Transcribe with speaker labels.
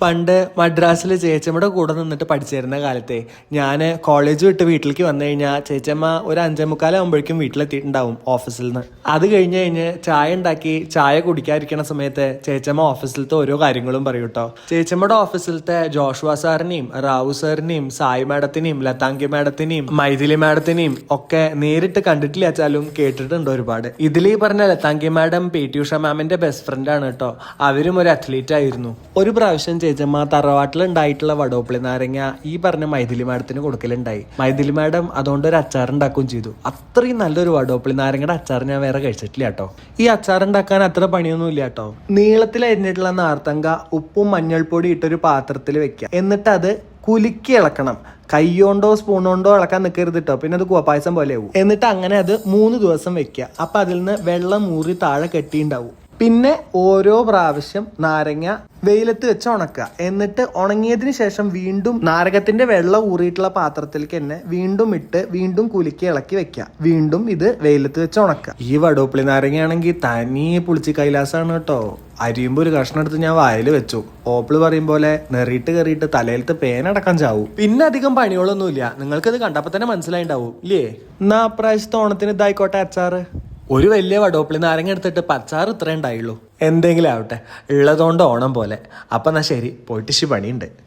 Speaker 1: പണ്ട് മദ്രാസിൽ ചേച്ചമ്മയുടെ കൂടെ നിന്നിട്ട് പഠിച്ചിരുന്ന കാലത്തെ ഞാൻ കോളേജ് വിട്ട് വീട്ടിലേക്ക് വന്നു കഴിഞ്ഞാൽ ചേച്ചമ്മ ഒരു അഞ്ചേ മുക്കാലാകുമ്പോഴേക്കും വീട്ടിലെത്തിയിട്ടുണ്ടാവും ഓഫീസിൽ നിന്ന്. അത് കഴിഞ്ഞ് കഴിഞ്ഞ് ചായ ഉണ്ടാക്കി ചായ കുടിക്കാതിരിക്കണ സമയത്ത് ചേച്ചമ്മ ഓഫീസിലത്തെ ഓരോ കാര്യങ്ങളും പറയും കേട്ടോ ചേച്ചമ്മയുടെ ഓഫീസിലത്തെ ജോഷുവ സാറിനെയും റാവു സാറിനെയും സായി മാഡത്തിനെയും ലതാങ്കി മാഡത്തിനെയും മൈഥിലി മാഡത്തിനെയും ഒക്കെ നേരിട്ട് കണ്ടിട്ടില്ല വെച്ചാലും കേട്ടിട്ടുണ്ട് ഒരുപാട്. ഇതിൽ ഈ പറഞ്ഞ Lathangi madam P T Usha മാമിന്റെ ബെസ്റ്റ് ഫ്രണ്ട് ആണ് കേട്ടോ അവരും ഒരു അത്ലീറ്റ് ആയിരുന്നു. ഒരു പ്രാവശ്യം ചേച്ചമ്മ തറവാട്ടിൽ ഉണ്ടായിട്ടുള്ള വടോപ്പിളി നാരങ്ങ ഈ പറഞ്ഞ മൈഥിലി മാഡത്തിന് കൊടുക്കലുണ്ടായി. മൈഥിലി മാഡം അതുകൊണ്ട് ഒരു അച്ചാർ ഉണ്ടാക്കുകയും ചെയ്തു. അത്രയും നല്ലൊരു വടോപ്പിളി നാരങ്ങയുടെ അച്ചാർ ഞാൻ വേറെ കഴിച്ചിട്ടില്ല കേട്ടോ. ഈ അച്ചാർ ഉണ്ടാക്കാൻ അത്ര പണിയൊന്നും ഇല്ല കേട്ടോ. നീളത്തിൽ അരിഞ്ഞിട്ടുള്ള നാർത്തങ്ക ഉപ്പും മഞ്ഞൾപ്പൊടി ഇട്ടൊരു പാത്രത്തിൽ വെക്കുക. എന്നിട്ട് അത് കുലുക്കി ഇളക്കണം. കൈയോണ്ടോ സ്പൂണോണ്ടോ ഇളക്കാൻ നിൽക്കരുത് കേട്ടോ. പിന്നെ അത് കുവപ്പായസം പോലെ ആവും. എന്നിട്ട് അങ്ങനെ അത് മൂന്ന് ദിവസം വെക്കുക. അപ്പൊ അതിൽ നിന്ന് വെള്ളം മൂറി താഴെ കെട്ടിണ്ടാവും പിന്നെ ഓരോ പ്രാവശ്യം നാരങ്ങ വെയിലത്ത് വെച്ച് ഉണക്കുക. എന്നിട്ട് ഉണങ്ങിയതിന് ശേഷം വീണ്ടും നാരകത്തിന്റെ വെള്ളം ഊറിയിട്ടുള്ള പാത്രത്തിലേക്ക് തന്നെ വീണ്ടും ഇട്ട് വീണ്ടും കുലുക്കി ഇളക്കി വെക്കുക. വീണ്ടും ഇത് വെയിലത്ത് വെച്ച് ഉണക്കുക. ഈ വടോപ്പിളി നാരങ്ങയാണെങ്കിൽ തനി പുളിച്ച് കൈലാസാണ് കേട്ടോ. അരിയുമ്പോ ഒരു കഷ്ണം എടുത്ത് ഞാൻ വായിൽ വെച്ചു. ഓപ്പിൾ പറയും പോലെ നെറിയിട്ട് കയറിയിട്ട് തലയിലത്തെ പേനടക്കം ചാവും. പിന്നെ അധികം പണികളൊന്നുമില്ല. നിങ്ങൾക്കത് കണ്ടപ്പോ തന്നെ മനസ്സിലായിണ്ടാവും ഇല്ലേ? എന്നാ അപ്രാവശ്യത്തെ ഓണത്തിന് ഇതായിക്കോട്ടെ അച്ചാറ്. ഒരു വലിയ വടോപ്പിളി നാരങ്ങ എടുത്തിട്ട് പച്ചാറ് ഇത്രേ ഉണ്ടായുള്ളൂ. എന്തെങ്കിലും ആവട്ടെ. ഉള്ളതുകൊണ്ട് ഓണം പോലെ. അപ്പം എന്നാ ശരി പോയിട്ട് പണിയുണ്ട്